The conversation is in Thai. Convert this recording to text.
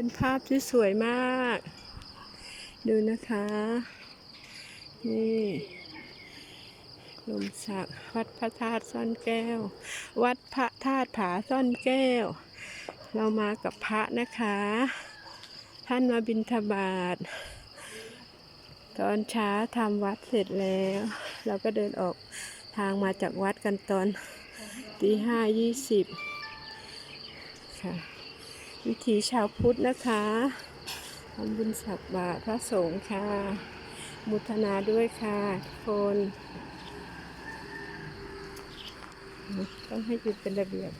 เป็นภาพที่สวยมาก ดูนะคะ นี่ลมสักวัดพระธาตุซ่อนแก้ว วัดพระธาตุผาซ่อนแก้ว เรามากับพระนะคะ ท่านมาบิณฑบาตตอนเช้าทำวัดเสร็จแล้ว เราก็เดินออกทางมาจากวัดกันตอนตีห้ายี่สิบค่ะ วิถีชาวพุทธนะคะทำบุญสักบาตรพระสงฆ์ค่ะ มุทนาด้วยค่ะทุกคน ต้องให้หยุดเป็นระเบียบ